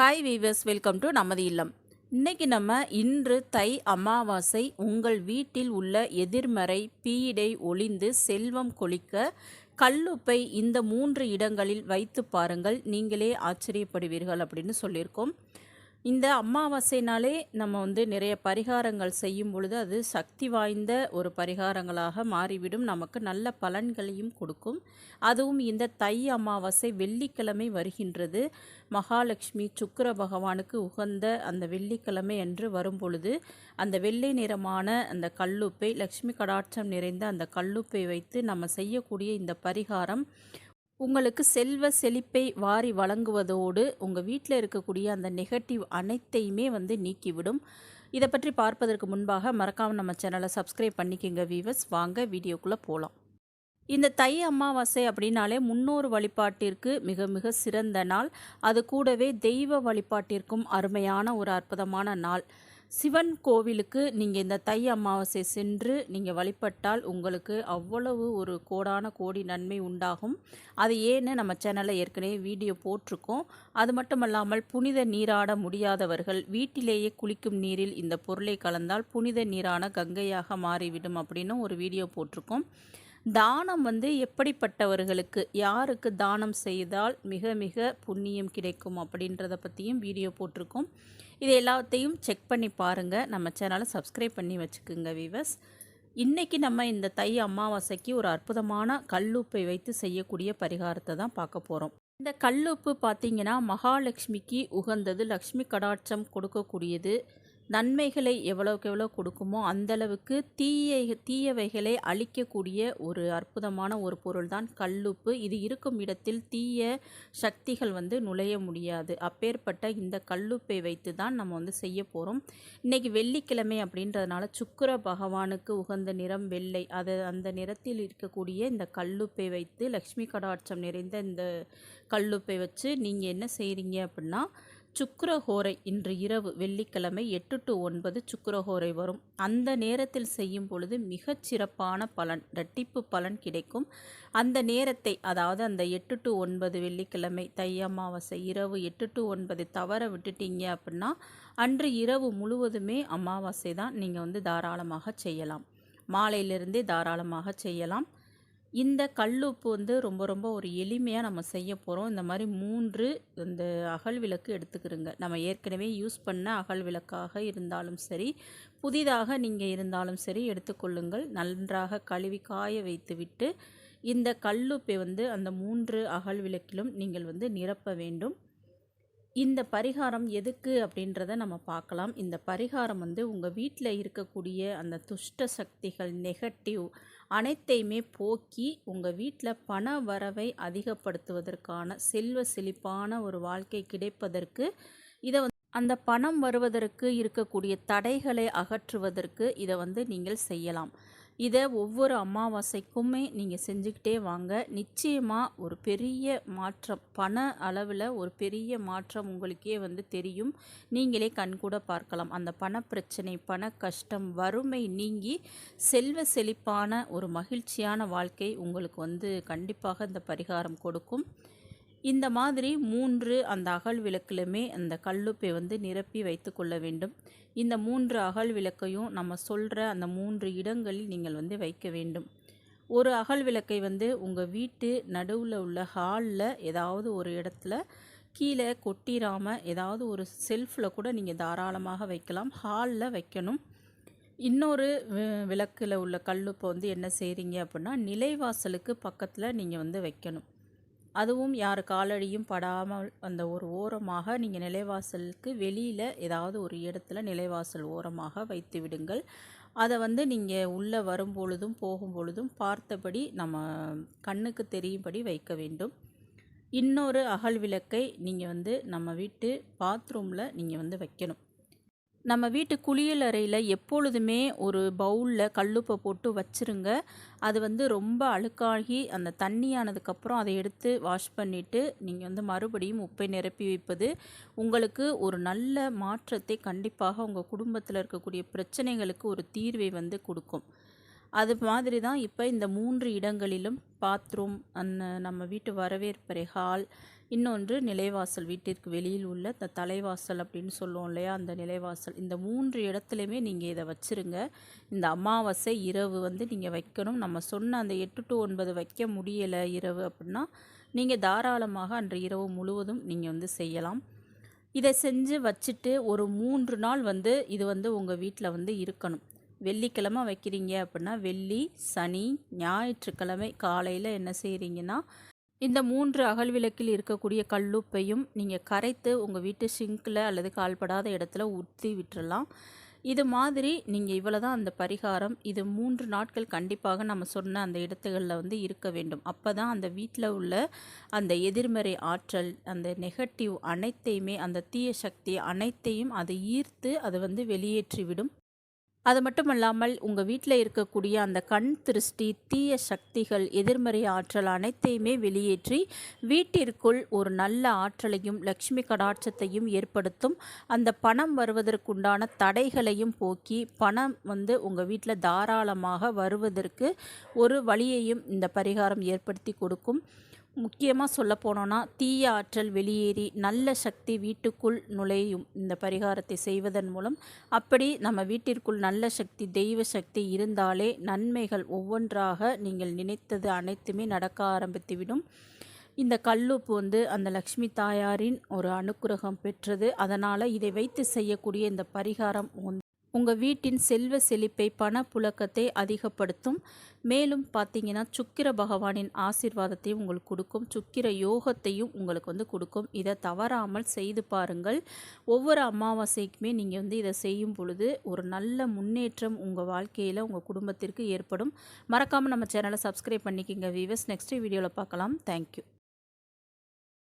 Hi viewers welcome to நமது இல்லம். இன்றைக்கி நம்ம இன்று தை அமாவாசை உங்கள் வீட்டில் உள்ள எதிர்மறை பீடை ஒளிந்து செல்வம் கொளிக்க கல்லுப்பை இந்த மூன்று இடங்களில் வைத்து பாருங்கள். நீங்களே ஆச்சரியப்படுவீர்கள் அப்படின்னு சொல்லியிருக்கோம். இந்த அமாவாசைனாலே நம்ம வந்து நிறைய பரிகாரங்கள் செய்யும் பொழுது அது சக்தி வாய்ந்த ஒரு பரிகாரங்களாக மாறிவிடும். நமக்கு நல்ல பலன்களையும் கொடுக்கும். அதுவும் இந்த தை அமாவாசை வெள்ளிக்கிழமை வருகின்றது. மகாலட்சுமி சுக்கர பகவானுக்கு உகந்த அந்த வெள்ளிக்கிழமை என்று வரும் பொழுது அந்த வெள்ளை நிறமான அந்த கல்லுப்பை லக்ஷ்மி கடாட்சம் நிறைந்த அந்த கல்லுப்பை வைத்து நம்ம செய்யக்கூடிய இந்த பரிகாரம் உங்களுக்கு செல்வ செழிப்பை வாரி வழங்குவதோடு உங்கள் வீட்டில் இருக்கக்கூடிய அந்த நெகட்டிவ் அனைத்தையுமே வந்து நீக்கிவிடும். இதை பற்றி பார்ப்பதற்கு முன்பாக மறக்காமல் நம்ம சேனலை சப்ஸ்கிரைப் பண்ணிக்கோங்க வீவர்ஸ். வாங்க வீடியோக்குள்ளே போகலாம் இந்த தை அமாவாசை அப்படின்னாலே முன்னோர் வழிபாட்டிற்கு மிக மிக சிறந்த நாள். அது கூடவே தெய்வ வழிபாட்டிற்கும் அருமையான ஒரு அற்புதமான நாள். சிவன் கோவிலுக்கு நீங்கள் இந்த தை அமாவாசை சென்று நீங்கள் வழிபட்டால் உங்களுக்கு அவ்வளவு ஒரு கோடான கோடி நன்மை உண்டாகும். அது ஏன்னு நம்ம சேனலில் ஏற்கனவே வீடியோ போட்டிருக்கோம். அது மட்டுமல்லாமல் புனித நீராட முடியாதவர்கள் வீட்டிலேயே குளிக்கும் நீரில் இந்த பொருளை கலந்தால் புனித நீரான கங்கையாக மாறிவிடும் அப்படின்னு ஒரு வீடியோ போட்டிருக்கோம். தானம் வந்து எப்படிப்பட்டவர்களுக்கு யாருக்கு தானம் செய்தால் மிக மிக புண்ணியம் கிடைக்கும் அப்படின்றத பற்றியும் வீடியோ போட்டிருக்கோம். இது எல்லாத்தையும் செக் பண்ணி பாருங்கள் நம்ம சேனலை சப்ஸ்கிரைப் பண்ணி வச்சுக்கோங்க வீவர்ஸ் இன்றைக்கி நம்ம இந்த தை அமாவாசைக்கு ஒரு அற்புதமான கல்லுப்பை வைத்து செய்யக்கூடிய பரிகாரத்தை தான் பார்க்க போகிறோம் இந்த கல்லுப்பு பார்த்திங்கன்னா மகாலட்சுமிக்கு உகந்தது லக்ஷ்மி கடாட்சம் கொடுக்கக்கூடியது. நன்மைகளை எவ்வளோக்கு எவ்வளோ கொடுக்குமோ அந்தளவுக்கு தீய தீயவைகளை அழிக்கக்கூடிய ஒரு அற்புதமான ஒரு பொருள் தான் கல்லுப்பு. இது இருக்கும் இடத்தில் தீய சக்திகள் வந்து நுழைய முடியாது. அப்பேற்பட்ட இந்த கல்லுப்பை வைத்து தான் நம்ம வந்து செய்ய போகிறோம் இன்றைக்கி வெள்ளிக்கிழமை அப்படின்றதுனால சுக்கர பகவானுக்கு உகந்த நிறம் வெள்ளை. அது அந்த நிறத்தில் இருக்கக்கூடிய இந்த கல்லுப்பை வைத்து லக்ஷ்மி கடாட்சம் நிறைந்த இந்த கல்லுப்பை வச்சு நீங்கள் என்ன செய்கிறீங்க அப்படின்னா சுக்கரஹோரை இன்று இரவு வெள்ளிக்கிழமை எட்டு டு ஒன்பது சுக்கரஹோரை வரும். அந்த நேரத்தில் செய்யும் பொழுது மிகச் சிறப்பான பலன் இரட்டிப்பு பலன் கிடைக்கும். அந்த நேரத்தை அதாவது அந்த எட்டு டு ஒன்பது வெள்ளிக்கிழமை தை அமாவாசை இரவு எட்டு டு ஒன்பது தவற விட்டுட்டீங்க அப்படின்னா அன்று இரவு முழுவதுமே அமாவாசை தான் நீங்கள் வந்து தாராளமாக செய்யலாம். மாலையிலிருந்தே தாராளமாக செய்யலாம். இந்த கல்லுப்பு வந்து ரொம்ப ரொம்ப ஒரு எளிமையாக நம்ம செய்ய போகிறோம் இந்த மாதிரி மூன்று இந்த அகல் விளக்கு எடுத்துக்கிறோங்க நம்ம ஏற்கனவே யூஸ் பண்ண அகல் விளக்காக இருந்தாலும் சரி புதிதாக நீங்கள் இருந்தாலும் சரி எடுத்துக்கொள்ளுங்கள். நன்றாக கழுவி காய வைத்துவிட்டு இந்த கல்லுப்பை வந்து அந்த மூன்று அகல் விளக்கிலும் நீங்கள் வந்து நிரப்ப வேண்டும். இந்த பரிகாரம் எதுக்கு அப்படின்றத நம்ம பார்க்கலாம். இந்த பரிகாரம் வந்து உங்கள் வீட்டில் இருக்கக்கூடிய அந்த துஷ்ட சக்திகள் நெகட்டிவ் அனைத்தையுமே போக்கி உங்கள் வீட்டில் பண வரவை அதிகப்படுத்துவதற்கான செல்வ செழிப்பான ஒரு வாழ்க்கை கிடைப்பதற்கு இதை வந்து அந்த பணம் வருவதற்கு இருக்கக்கூடிய தடைகளை அகற்றுவதற்கு இதை வந்து நீங்கள் செய்யலாம். இதை ஒவ்வொரு அமாவாசைக்குமே நீங்கள் செஞ்சுக்கிட்டே வாங்க. நிச்சயமாக ஒரு பெரிய மாற்றம் பண அளவில் ஒரு பெரிய மாற்றம் உங்களுக்கே வந்து தெரியும். நீங்களே கண்கூட பார்க்கலாம். அந்த பண பிரச்சனை பண கஷ்டம் வறுமை நீங்கி செல்வ செழிப்பான ஒரு மகிழ்ச்சியான வாழ்க்கை உங்களுக்கு வந்து கண்டிப்பாக இந்த பரிகாரம் கொடுக்கும். இந்த மாதிரி மூன்று அந்த அகல் விளக்கிலுமே அந்த கல்லுப்பை வந்து நிரப்பி வைத்து கொள்ள வேண்டும். இந்த மூன்று அகல் விளக்கையும் நம்ம சொல்கிற அந்த மூன்று இடங்களில் நீங்கள் வந்து வைக்க வேண்டும். ஒரு அகல் விளக்கை வந்து உங்கள் வீட்டு நடுவில் உள்ள ஹாலில் ஏதாவது ஒரு இடத்துல கீழே கொட்டிடாமல் ஏதாவது ஒரு செல்ஃபில் கூட நீங்கள் தாராளமாக வைக்கலாம். ஹாலில் வைக்கணும். இன்னொரு விளக்கில் உள்ள கல்லுப்பை வந்து என்ன செய்கிறீங்க அப்படின்னா நிலைவாசலுக்கு பக்கத்தில் நீங்கள் வந்து வைக்கணும். அதுவும் யார் காலடியும் படாமல் அந்த ஒரு ஓரமாக நீங்கள் நிலைவாசலுக்கு வெளியில் ஏதாவது ஒரு இடத்துல நிலைவாசல் ஓரமாக வைத்து விடுங்கள். அதை வந்து நீங்கள் உள்ளே வரும் பொழுதும் போகும் பொழுதும் பார்த்தபடி நம்ம கண்ணுக்கு தெரியும்படி வைக்க வேண்டும். இன்னொரு அகல் விளக்கை நீங்கள் வந்து நம்ம வீட்டு பாத்ரூமில் நீங்கள் வந்து வைக்கணும். நம்ம வீட்டு குளியல் அறையில் எப்பொழுதுமே ஒரு பவுலில் கல்லுப்பை போட்டு வச்சுருங்க. அது வந்து ரொம்ப அழுக்காகி அந்த தண்ணியானதுக்கப்புறம் அதை எடுத்து வாஷ் பண்ணிவிட்டு நீங்கள் வந்து மறுபடியும் உப்பை நிரப்பி வைப்பது உங்களுக்கு ஒரு நல்ல மாற்றத்தை கண்டிப்பாக உங்கள் குடும்பத்தில் இருக்கக்கூடிய பிரச்சனைகளுக்கு ஒரு தீர்வை வந்து கொடுக்கும். அது மாதிரி தான் இப்போ இந்த மூன்று இடங்களிலும் பாத்ரூம் அந்த நம்ம வீட்டு வரவேற்பறை ஹால் இன்னொன்று நிலைவாசல் வீட்டிற்கு வெளியில் உள்ள இந்த தலைவாசல் அப்படின்னு சொல்லுவோம் இல்லையா? அந்த நிலைவாசல். இந்த மூன்று இடத்துலையுமே நீங்கள் இதை வச்சுருங்க. இந்த அமாவாசை இரவு வந்து நீங்கள் வைக்கணும். நம்ம சொன்ன அந்த எட்டு டு ஒன்பது வைக்க முடியலை இரவு அப்படின்னா நீங்கள் தாராளமாக அன்று இரவு முழுவதும் நீங்கள் வந்து செய்யலாம். இதை செஞ்சு வச்சுட்டு ஒரு மூன்று நாள் வந்து இது வந்து உங்கள் வீட்டில் வந்து இருக்கணும். வெள்ளிக்கிழமை வைக்கிறீங்க அப்படின்னா வெள்ளி சனி ஞாயிற்றுக்கிழமை காலையில் என்ன செய்கிறீங்கன்னா இந்த மூன்று அகல் விளக்கில் இருக்கக்கூடிய கல்லுப்பையும் நீங்கள் கரைத்து உங்கள் வீட்டு சிங்கில் அல்லது கால்படாத இடத்துல ஊற்றி விட்டுறலாம். இது மாதிரி நீங்கள் இவ்வளோ தான் அந்த பரிகாரம். இது மூன்று நாட்கள் கண்டிப்பாக நம்ம சொன்ன அந்த இடத்துகளில் வந்து இருக்க வேண்டும். அப்போ தான் அந்த வீட்டில் உள்ள அந்த எதிர்மறை ஆற்றல் அந்த நெகட்டிவ் அனைத்தையுமே அந்த தீய சக்தி அனைத்தையும் அதை ஈர்த்து அதை வந்து வெளியேற்றிவிடும். அது மட்டும் இல்லாமல் உங்கள் வீட்டில் இருக்கக்கூடிய அந்த கண் திருஷ்டி தீய சக்திகள் எதிர்மறை ஆற்றல் அனைத்தையுமே வெளியேற்றி வீட்டிற்குள் ஒரு நல்ல ஆற்றலையும் லக்ஷ்மி கடாட்சத்தையும் ஏற்படுத்தும். அந்த பணம் வருவதற்குண்டான தடைகளையும் போக்கி பணம் வந்து உங்கள் வீட்டில் தாராளமாக வருவதற்கு ஒரு வழியையும் இந்த பரிகாரம் ஏற்படுத்தி கொடுக்கும். முக்கியமாக சொல்ல போனோன்னா தீய ஆற்றல் வெளியேறி நல்ல சக்தி வீட்டுக்குள் நுழையும் இந்த பரிகாரத்தை செய்வதன் மூலம். அப்படி நம்ம வீட்டிற்குள் நல்ல சக்தி தெய்வ சக்தி இருந்தாலே நன்மைகள் ஒவ்வொன்றாக நீங்கள் நினைத்தது அனைத்துமே நடக்க ஆரம்பித்துவிடும். இந்த கல்லுப்பு வந்து அந்த லக்ஷ்மி தாயாரின் ஒரு அனுக்கிரகம் பெற்றது. அதனால் இதை வைத்து செய்யக்கூடிய இந்த பரிகாரம் உங்கள் வீட்டின் செல்வ செழிப்பை பணப்புழக்கத்தை அதிகப்படுத்தும். மேலும் பார்த்தீங்கன்னா சுக்கிர பகவானின் ஆசிர்வாதத்தையும் உங்களுக்கு கொடுக்கும். சுக்கிர யோகத்தையும் உங்களுக்கு வந்து கொடுக்கும். இதை தவறாமல் செய்து பாருங்கள். ஒவ்வொரு அமாவாசைக்குமே நீங்கள் வந்து இதை செய்யும் பொழுது ஒரு நல்ல முன்னேற்றம் உங்கள் வாழ்க்கையில் உங்கள் குடும்பத்திற்கு ஏற்படும். மறக்காமல் நம்ம சேனலை சப்ஸ்கிரைப் பண்ணிக்கிங்க வீவர்ஸ் நெக்ஸ்ட் வீடியோவில் பார்க்கலாம். தேங்க்யூ